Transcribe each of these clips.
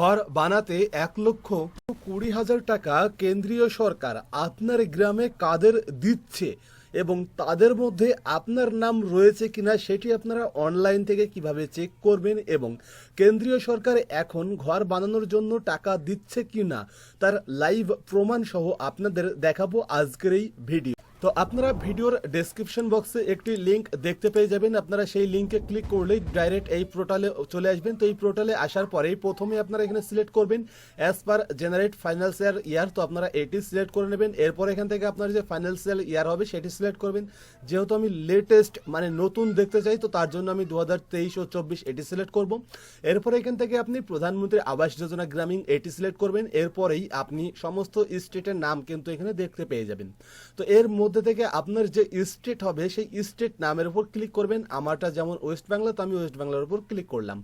ঘর বানাতে এক লক্ষ কুড়ি হাজার টাকা কেন্দ্রীয় সরকার আপনার গ্রামে কাদের দিচ্ছে এবং তাদের মধ্যে আপনার নাম রয়েছে কিনা সেটি আপনারা অনলাইন থেকে কীভাবে চেক করবেন এবং কেন্দ্রীয় সরকার এখন ঘর বানানোর জন্য টাকা দিচ্ছে কিনা তার লাইভ প্রমাণ সহ আপনাদের দেখাবো আজকের এই ভিডিও তো আপনারা ভিডিওর ডেসক্রিপশন বক্সে একটি লিংক দেখতে পেয়ে যাবেন। আপনারা সেই লিঙ্কে ক্লিক করলেই ডাইরেক্ট এই পোর্টালে চলে আসবেন। তো এই পোর্টালে আসার পরেই প্রথমে আপনারা এখানে সিলেক্ট করবেন as per generate financial year তো আপনারা এটি সিলেক্ট করে নেবেন। এরপর এখান থেকে আপনার যে ফাইন্যান্সিয়াল ইয়ার হবে, সেটি সিলেক্ট করবেন। যেহেতু আমি লেটেস্ট মানে নতুন দেখতে চাই, তো তার জন্য আমি দু হাজার তেইশ ও চব্বিশ এটি সিলেক্ট করব। এরপর এখান থেকে আপনি প্রধানমন্ত্রী আবাস যোজনা গ্রামীণ এটি সিলেক্ট করবেন। এরপরেই আপনি সমস্ত স্টেটের নাম কিন্তু এখানে দেখতে পেয়ে যাবেন। তো এর মধ্যে থেকে আপনার যে স্টেট হবে, সেই স্টেট নামের উপর ক্লিক করবেন। আমারটা যেমন ওয়েস্ট বাংলা তো আমি ওয়েস্ট বাংলার উপর ক্লিক করলাম।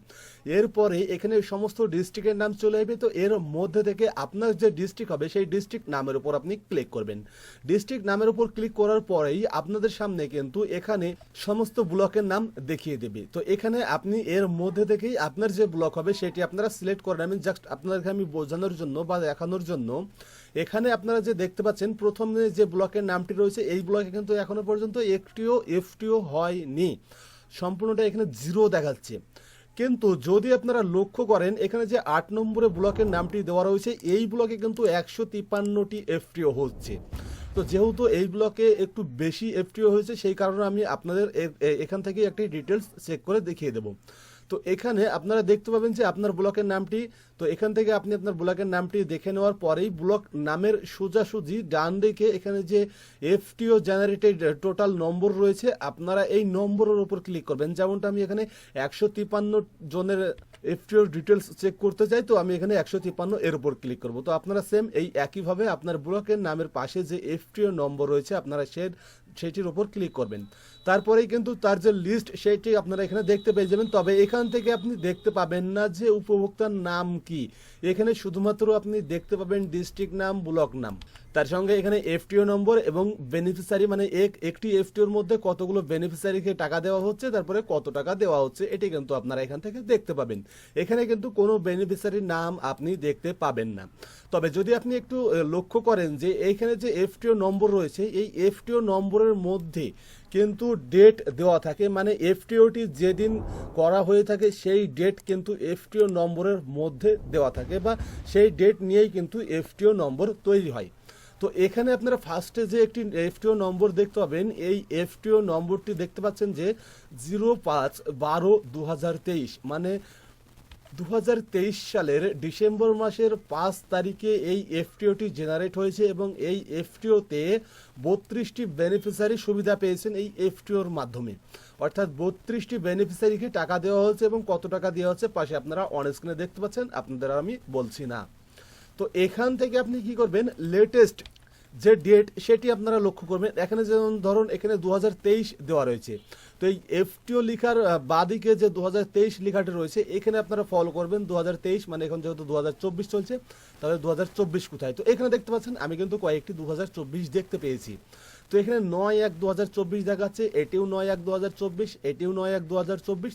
এরপরে এখানে সমস্ত ডিস্ট্রিক্টের নাম চলে আসবে। তো এর মধ্যে থেকে আপনার যে ডিস্ট্রিক্ট হবে, সেই ডিস্ট্রিক্ট নামের উপর আপনি ক্লিক করবেন। ডিস্ট্রিক্ট নামের উপর ক্লিক করার পরেই আপনাদের সামনে কিন্তু এখানে সমস্ত ব্লকের নাম দেখিয়ে দেবে। তো এখানে আপনি এর মধ্যে থেকেই আপনার যে ব্লক হবে, সেটি আপনারা সিলেক্ট করে নেবেন। জাস্ট আপনাদেরকে আমি বোঝানোর জন্য বা দেখানোর জন্য, এখানে আপনারা যে দেখতে পাচ্ছেন, প্রথমে যে ব্লকের নামটি রয়েছে এই ব্লকে কিন্তু এখনও পর্যন্ত একটিও এফটিও হয়নি। সম্পূর্ণটা এখানে জিরো দেখাচ্ছে। কিন্তু যদি আপনারা লক্ষ্য করেন, এখানে যে আট নম্বরে ব্লকের নামটি দেওয়া রয়েছে, এই ব্লকে কিন্তু একশো তিপ্পান্নটি এফটিও হচ্ছে। তো যেহেতু এই ব্লকে একটু বেশি এফটিও হয়েছে, সেই কারণে আমি আপনাদের এখান থেকে একটি ডিটেলস চেক করে দেখিয়ে দেবো। তো এখানে আপনারা দেখতে পাবেন যে আপনার ব্লকের নামটি, তো এখান থেকে আপনি আপনার ব্লকের নামটি দেখে নেওয়ার পরেই ব্লক নামের সোজাসুজি ডান দিকে এখানে যে এফটিও জেনারেটেড টোটাল নম্বর রয়েছে, আপনারা এই নম্বরের উপর ক্লিক করবেন। যেমনটা আমি এখানে একশো তিপ্পান্ন জনের এফটিও ডিটেলস চেক করতে চাই, তো আমি এখানে একশো তিপ্পান্ন এর উপর ক্লিক করব। তো আপনারা সেম এই একইভাবে আপনার ব্লকের নামের পাশে যে এফটিও নম্বর রয়েছে, আপনারা সে সেটির উপর ক্লিক করবেন। তারপরেই কিন্তু তার যে লিস্ট সেটি আপনারা এখানে দেখতে পেয়ে যাবেন। তবে এখান থেকে আপনি দেখতে পাবেন না যে উপভোক্তার নাম কি। এখানে শুধুমাত্র আপনি দেখতে পাবেন ডিস্ট্রিক্ট নাম ব্লক নাম। তার সঙ্গে এখানে এফটিও নম্বর এবং বেনিফিসারি মানে এক, একটি এফটিওর মধ্যে কতগুলো বেনিফিসারিকে টাকা দেওয়া হচ্ছে, তারপরে কত টাকা দেওয়া হচ্ছে, এটি কিন্তু আপনারা এখান থেকে দেখতে পাবেন। এখানে কিন্তু কোনো বেনিফিসারির নাম আপনি দেখতে পাবেন না। তবে যদি আপনি একটু লক্ষ্য করেন যে এইখানে যে এফটিও নম্বর রয়েছে, এই এফটিও নম্বরের মধ্যে কিন্তু ডেট দেওয়া থাকে। মানে এফটিওটি যেদিন করা হয়ে থাকে, সেই ডেট কিন্তু এফটিও নম্বরের মধ্যে দেওয়া থাকে বা সেই ডেট নিয়েই কিন্তু এফটিও নম্বর তৈরি হয়। তো এখানে আপনারা ফার্স্টে যে একটি এফটিও নম্বর দেখতে পাবেন, এই এফটিও নম্বরটি দেখতে পাচ্ছেন যে জিরো পাঁচ বারো দু মানে দু হাজার তেইশ সালের ডিসেম্বর মাসের পাঁচ তারিখে এই এফটিওটি জেনারেট হয়েছে এবং এই এফটিওতে বত্রিশটি বেনিফিসারি সুবিধা পেয়েছেন এই এফটিওর মাধ্যমে। অর্থাৎ বত্রিশটি বেনিফিসারিকে টাকা দেওয়া হয়েছে এবং কত টাকা দেওয়া হচ্ছে পাশে আপনারা অন স্ক্রিনে দেখতে পাচ্ছেন, আপনাদের আমি বলছি না। তো এখান থেকে আপনি কি করবেন? লেটেস্ট যে ডেট সেটি আপনারা লক্ষ্য করবেন। এখানে যেমন ধরুন, এখানে দু হাজার তেইশ দেওয়া রয়েছে। তো এই এফটিও লিখার বাদিকে যে দু হাজার লেখাটি রয়েছে, এখানে আপনারা ফলো করবেন দু হাজার তেইশ মানে এখন যেহেতু দু হাজার চব্বিশ চলছে, তাহলে দু হাজার চব্বিশ কোথায়? তো এখানে দেখতে পাচ্ছেন, আমি কিন্তু কয়েকটি দু হাজার চব্বিশ দেখতে পেয়েছি। তো এখানে নয় এক দু দেখাচ্ছে, এটিও নয় এক দু হাজার চব্বিশ, এটিও নয় এক দু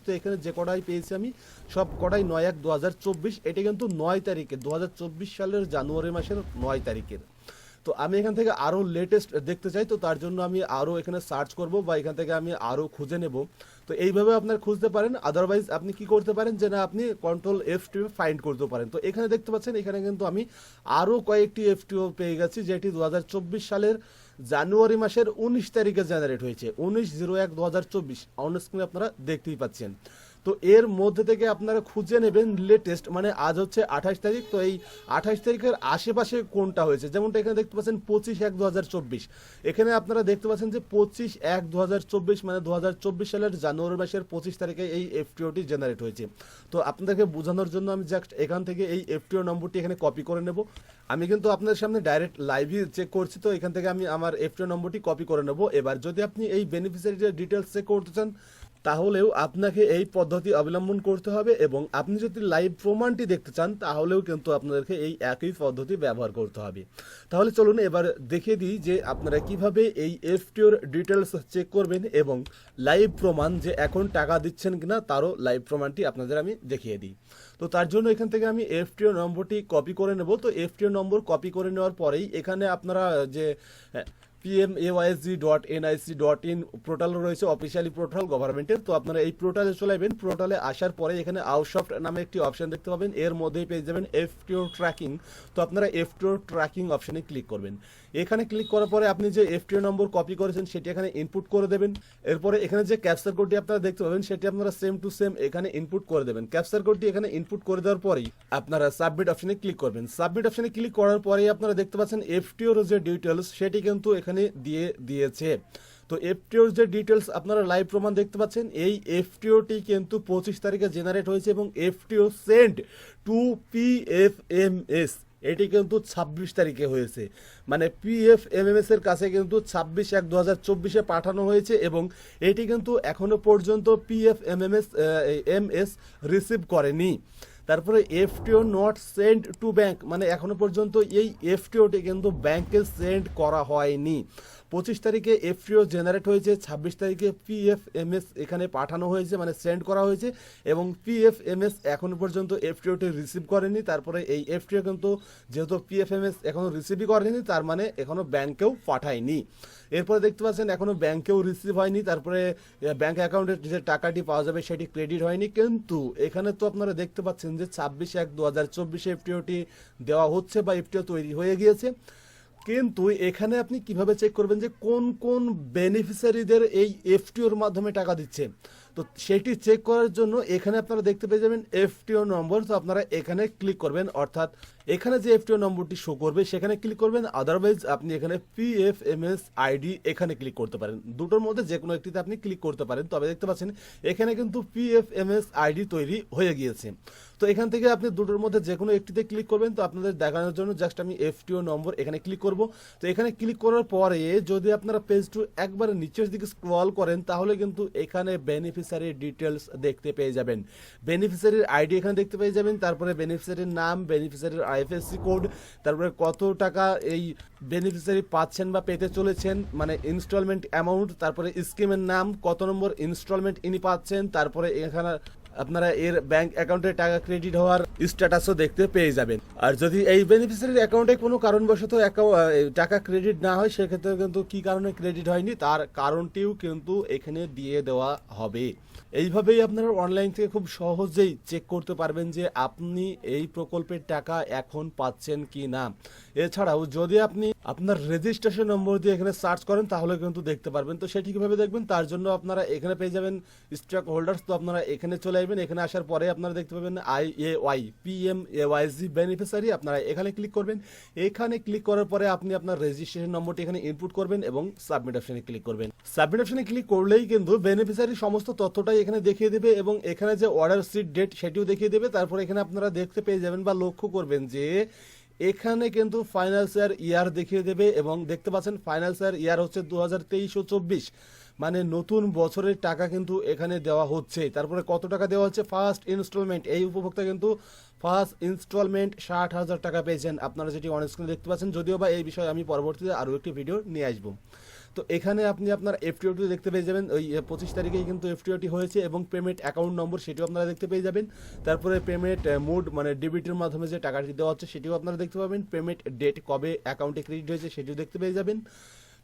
তো এখানে যে কটাই পেয়েছি আমি, সব কটাই নয় এক দু হাজার চব্বিশ। এটি কিন্তু নয় তারিখে দু হাজার চব্বিশ সালের জানুয়ারি মাসের নয় তারিখের। তো আমি এখান থেকে আরও লেটেস্ট দেখতে চাই, তো তার জন্য আমি আরও এখানে সার্চ করব বা এখান থেকে আমি আরও খুঁজে নেব। তো এইভাবে আপনার খুঁজতে পারেন আদারওয়াইজ আপনি কি করতে পারেন যে না, আপনি কন্ট্রোল এফ টিও ফাইন্ড করতে পারেন। তো এখানে দেখতে পাচ্ছেন, এখানে কিন্তু আমি আরও কয়েকটি এফ টিও পেয়ে গেছি, যেটি দুহাজার চব্বিশ সালের জানুয়ারি মাসের উনিশ তারিখে জেনারেট হয়েছে। উনিশ জিরো এক দু হাজার চব্বিশ অন আপনারা দেখতেই পাচ্ছেন। তো এর মধ্যে থেকে আপনারা খুঁজে নেবেন লেটেস্ট মানে আজ হচ্ছে আঠাশ তারিখ, তো এই আঠাশ তারিখের আশেপাশে কোনটা হয়েছে? যেমনটা এখানে দেখতে পাচ্ছেন পঁচিশ এক দু এখানে আপনারা দেখতে পাচ্ছেন যে পঁচিশ এক দু মানে দু হাজার চব্বিশ সালের জানুয়ারি মাসের পঁচিশ তারিখে এই এফটিওটি জেনারেট হয়েছে। তো আপনাদেরকে বোঝানোর জন্য আমি জাস্ট এখান থেকে এই এফটিও নম্বরটি এখানে কপি করে নেব। আমি কিন্তু আপনাদের সামনে ডাইরেক্ট লাইভই চেক করছি, তো এখান থেকে আমি আমার এফটিও নম্বরটি কপি করে নেব। এবার যদি আপনি এই বেনিফিসিয়ারি ডিটেলস চেক করতে চান তাহলেও আপনাকে এই পদ্ধতি অবলম্বন করতে হবে এবং আপনি যদি লাইভ প্রমাণটি দেখতে চান, তাহলেও কিন্তু আপনাদেরকে এই একই পদ্ধতি ব্যবহার করতে হবে। তাহলে চলুন এবার দেখে দিই যে আপনারা কীভাবে এই এফটিওর ডিটেলস চেক করবেন এবং লাইভ প্রমাণ যে এখন টাকা দিচ্ছেন কিনা, তারও লাইভ প্রমাণটি আপনাদের আমি দেখিয়ে দিই। তো তার জন্য এখান থেকে আমি এফটিও নম্বরটি কপি করে নেব। তো এফটিও নম্বর কপি করে নেওয়ার পরেই এখানে আপনারা যে PM AYSG dot NIC dot in portal রয়েছে অফিসিয়ালি পোর্টাল গভর্নমেন্টের তো আপনারা এই পোর্টালে চলে যাবেন পোর্টালে আসার পরে এখানে আউটসফট নামে একটি অপশন দেখতে পাবেন। এর মধ্যেই পেয়ে যাবেন এফটিও ট্র্যাকিং তো আপনারা এফটিও ট্র্যাকিং অপশনে ক্লিক করবেন। এখানে ক্লিক করার পরে আপনি যে এফটিও নম্বর কপি করেছেন, সেটি এখানে ইনপুট করে দেবেন। এরপরে এখানে যে ক্যাপচার কোডটি আপনারা দেখতে পাবেন, সেটি আপনারা সেম টু সেম এখানে ইনপুট করে দেবেন। ক্যাপচার কোডটি এখানে ইনপুট করে দেওয়ার পরেই আপনারা সাবমিট অপশনে ক্লিক করবেন। সাবমিট অপশনে ক্লিক করার পরেই আপনারা দেখতে পাচ্ছেন এফটিওর যে ডিটেলস সেটি কিন্তু এখানে দিয়ে দিয়েছে। তো এফটিওর যে ডিটেলস আপনারা লাইভ প্রমাণ দেখতে পাচ্ছেন, এই এফটিওটি কিন্তু পঁচিশ তারিখে জেনারেট হয়েছে এবং FTO send to P F M S এটি কিন্তু ছাব্বিশ তারিখে হয়েছে। মানে পিএফ এমএমএস এর কাছে কিন্তু ছাব্বিশ এক দু হাজার চব্বিশে পাঠানো হয়েছে এবং এটি কিন্তু এখনও পর্যন্ত PF MMS M S receive করেনি। তারপরে FTO not send to bank মানে এখনও পর্যন্ত এই এফটিওটি কিন্তু ব্যাংকে সেন্ড করা হয়নি। পঁচিশ তারিখে এফটিও জেনারেট হয়েছে, ছাব্বিশ তারিখে পিএফএমএস এখানে পাঠানো হয়েছে মানে সেন্ড করা হয়েছে, এবং পিএফএমএস এখনও পর্যন্ত এফটিওটি রিসিভ করেনি, তারপরে এই এফটিও কিন্তু যেহেতু পিএফএমএস এখনও রিসিভই করেনি, তার মানে এখনও ব্যাংকেও পাঠায়নি। এরপরে দেখতে পাচ্ছেন এখনও ব্যাংকেও রিসিভ হয়নি, তারপরে ব্যাংক অ্যাকাউন্টে যে টাকাটি পাওয়া যাবে সেটি ক্রেডিট হয়নি, কিন্তু এখানে তো আপনারা দেখতে পাচ্ছেন যে ছাব্বিশ এক দু হাজার চব্বিশে এফটিওটি দেওয়া হচ্ছে বা এফটিও তৈরি হয়ে গিয়েছে। কিন্তু এখানে আপনি কীভাবে চেক করবেন যে কোন কোন বেনিফিসারিদের এই এফটিওর মাধ্যমে টাকা দিচ্ছে? তো সেটি চেক করার জন্য এখানে আপনারা দেখতে পেয়ে যাবেন এফটিও নম্বর তো আপনারা এখানে ক্লিক করবেন। অর্থাৎ এখানে যে এফটিও নম্বরটি শো করবে, সেখানে ক্লিক করবেন। আদারওয়াইজ আপনি এখানে পি পিএফএমএস আইডি এখানে ক্লিক করতে পারেন। দুটোর মধ্যে যে কোনো একটিতে আপনি ক্লিক করতে পারেন। তবে দেখতে পাচ্ছেন, এখানে কিন্তু পি এফ পিএফএমএস আইডি তৈরি হয়ে গিয়েছে। তো এখান থেকে আপনি দুটোর মধ্যে যে কোনো একটিতে ক্লিক করবেন। তো আপনাদের দেখানোর জন্য জাস্ট আমি এফটিও নম্বর এখানে ক্লিক করব। তো এখানে ক্লিক করার পরে যদি আপনারা পেজ টু একবারে নিচের দিকে স্ক্রল করেন, তাহলে কিন্তু এখানে বেনিফিশিয়ারি ডিটেলস দেখতে পেয়ে যাবেন। বেনিফিসারির আইডি এখানে দেখতে পেয়ে যাবেন, তারপরে বেনিফিসারির নাম বেনিফিসারির আইএফএসসি কোড তারপরে কত টাকা এই বেনিফিশিয়ারি পাচ্ছেন বা পেতে চলেছেন মানে ইনস্টলমেন্ট অ্যামাউন্ট তারপরে স্কিমের নাম, কত নম্বর ইনস্টলমেন্ট ইনি পাচ্ছেন, তারপরে এখানে আপনারা এর ব্যাংক অ্যাকাউন্টে টাকা ক্রেডিট হওয়ার স্ট্যাটাসও দেখতে পেয়ে যাবেন। আর যদি এই বেনিফিসিয়ারির অ্যাকাউন্টে কোনো কারণবশত টাকা ক্রেডিট না হয়, সেক্ষেত্রে কিন্তু কি কারণে ক্রেডিট হয়নি, তার কারণটিও কিন্তু এখানে দিয়ে দেওয়া হবে। এইভাবেই আপনারা অনলাইন থেকে খুব সহজেই চেক করতে পারবেন যে আপনি এই প্রকল্পের টাকা এখন পাচ্ছেন কি না এছাড়াও যদি আপনি আপনার রেজিস্ট্রেশন নম্বর দিয়ে এখানে সার্চ করেন, তাহলে কিন্তু দেখতে পারবেন। তো সেটি কীভাবে দেখবেন? তার জন্য আপনারা এখানে পেয়ে যাবেন স্টক হোল্ডার্স তো আপনারা এখানে চলে আসবেন। এখানে আসার পরে আপনারা দেখতে পাবেন I A Y P M A Y G beneficiary আপনারা এখানে ক্লিক করবেন। এখানে ক্লিক করার পরে আপনি আপনার রেজিস্ট্রেশন নম্বরটি এখানে ইনপুট করবেন এবং সাবমিট অপশনে ক্লিক করবেন। সাবমিট অপশনে ক্লিক করলেই কিন্তু বেনিফিশিয়ারি সমস্ত তথ্যটাই এখানে দেখিয়ে দেবে এবং এখানে যে অর্ডার সিট ডেট সেটিও দেখিয়ে দেবে। তারপরে এখানে আপনারা দেখতে পেয়ে যাবেন বা লক্ষ্য করবেন যে এখানে কিন্তু ফাইন্যান্সিয়ার ইয়ার দেখিয়ে দেবে এবং দেখতে পাচ্ছেন ফাইন্যান্সিয়ার ইয়ার হচ্ছে দু হাজার তেইশ ও চব্বিশ। মানে নতুন বছরের টাকা কিন্তু এখানে দেওয়া হচ্ছে। তারপরে কত টাকা দেওয়া হচ্ছে? ফার্স্ট ইনস্টলমেন্ট এই উপভোক্তা কিন্তু ফার্স্ট ইনস্টলমেন্ট ষাট হাজার টাকা পেয়েছেন। আপনারা যেটি অন স্ক্রিনে দেখতে পাচ্ছেন। যদিও বা এই বিষয়ে আমি পরবর্তীতে আরও একটি ভিডিও নিয়ে আসব। তো এখানে আপনি আপনার এফটিওটি দেখতে পেয়ে যাবেন। ওই পঁচিশ তারিখেই কিন্তু এফটিওটি হয়েছে এবং পেমেন্ট অ্যাকাউন্ট নম্বর সেটিও আপনারা দেখতে পেয়ে যাবেন। তারপরে পেমেন্ট মোড মানে ডেবিটের মাধ্যমে যে টাকাটি দেওয়া হচ্ছে সেটিও আপনারা দেখতে পাবেন। পেমেন্ট ডেট কবে অ্যাকাউন্টে ক্রেডিট হয়েছে সেটিও দেখতে পেয়ে যাবেন।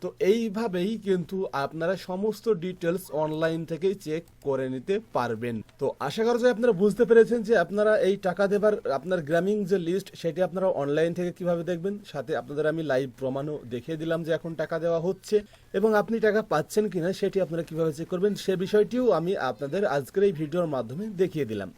তো এইভাবেই কিন্তু আপনারা সমস্ত ডিটেলস অনলাইন থেকেই চেক করে নিতে পারবেন। তো আশা করা যায় আপনারা বুঝতে পেরেছেন যে আপনারা এই টাকা দেবার, আপনার গ্রামীণ যে লিস্ট সেটি আপনারা অনলাইন থেকে কীভাবে দেখবেন, সাথে আপনাদের আমি লাইভ প্রমাণও দেখিয়ে দিলাম যে এখন টাকা দেওয়া হচ্ছে এবং আপনি টাকা পাচ্ছেন কিনা সেটি আপনারা কীভাবে চেক করবেন, সে বিষয়টিও আমি আপনাদের আজকের এই ভিডিওর মাধ্যমে দেখিয়ে দিলাম।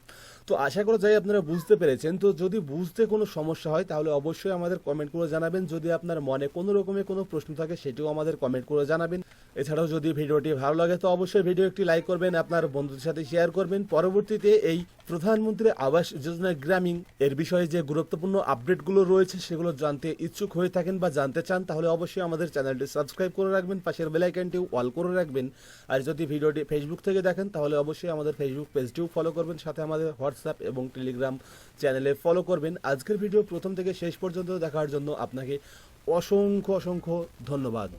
তো আশা করা যায় আপনারা বুঝতে পেরেছেন। তো যদি বুঝতে কোনো সমস্যা হয়, তাহলে অবশ্যই আমাদের কমেন্ট করে জানাবেন। যদি আপনার মনে কোনো রকমের কোনো প্রশ্ন থাকে, সেটিও আমাদের কমেন্ট করে জানাবেন। এছাড়াও যদি ভিডিওটি ভালো লাগে, তো অবশ্যই ভিডিও একটি লাইক করবেন, আপনার বন্ধুদের সাথে শেয়ার করবেন। পরবর্তীতে এই প্রধানমন্ত্রী আবাস যোজনা গ্রামীণ এর বিষয়ে যে গুরুত্বপূর্ণ আপডেটগুলো রয়েছে সেগুলো জানতে ইচ্ছুক হয়ে থাকেন বা জানতে চান, তাহলে অবশ্যই আমাদের চ্যানেলটি সাবস্ক্রাইব করে রাখবেন, পাশের বেলাইকানটি অল করে রাখবেন। আর যদি ভিডিওটি ফেসবুক থেকে দেখেন, তাহলে অবশ্যই আমাদের ফেসবুক পেজটিও ফলো করবেন, সাথে আমাদের হোয়াটসঅ্যাপ এবং টেলিগ্রাম চ্যানেলে ফলো করবেন। আজকের ভিডিও প্রথম থেকে শেষ পর্যন্ত দেখার জন্য আপনাকে অসংখ্য অসংখ্য ধন্যবাদ।